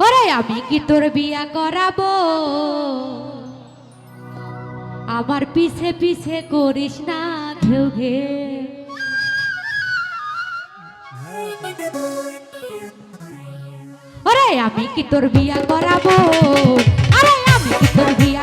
ওরে আমি কি তোর বিয়া করাবো? আমার পিছে পিছে করিস না ঘেউ ঘে। ওরে আমি কি তোর বিয়া করাবো? আরে আমি কি তোর বিয়া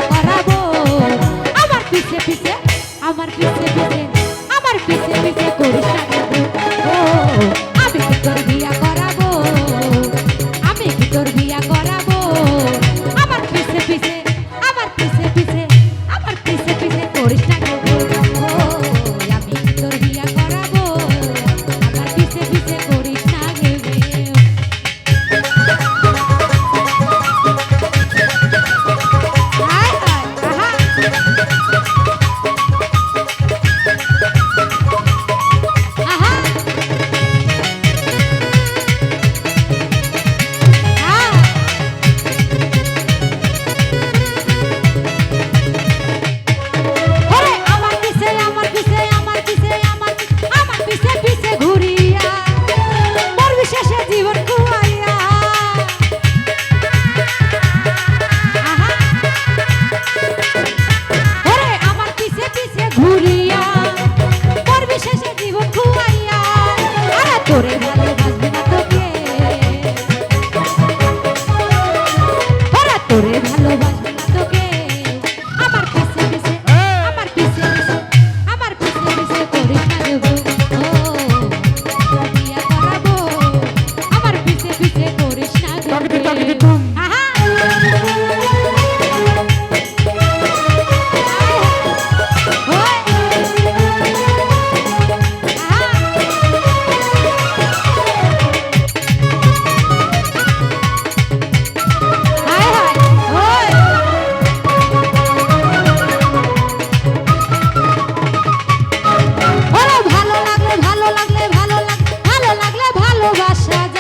Eu vou baixar.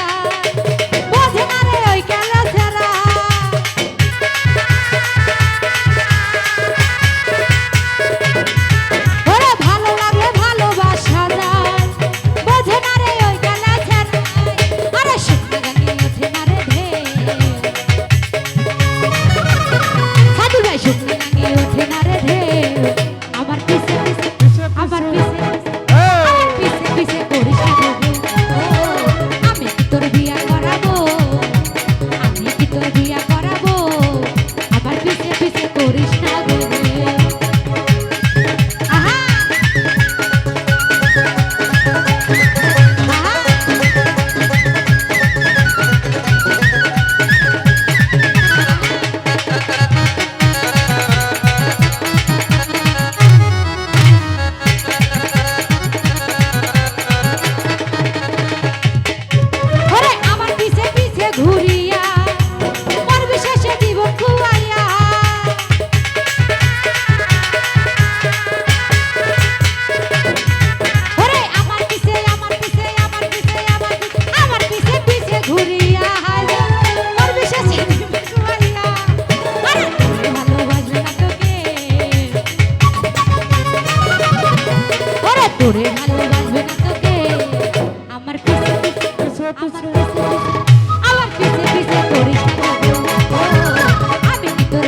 তোর বিয়া আমার পিছে পিছে ছোট ছোট আমি কি তোর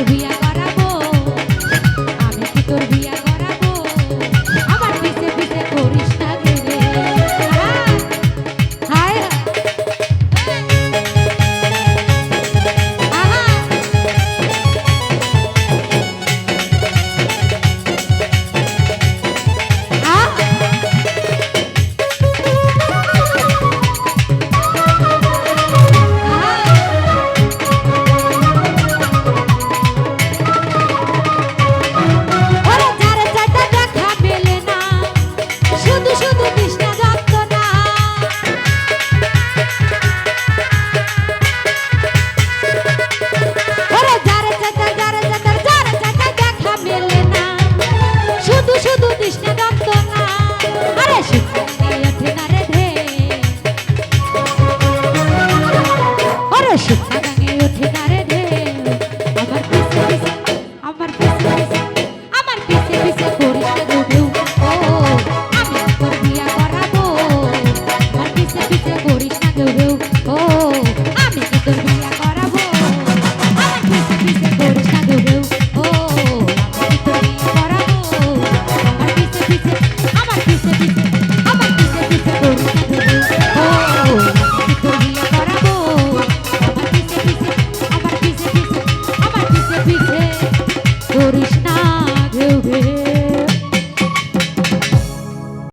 শুধু শুধু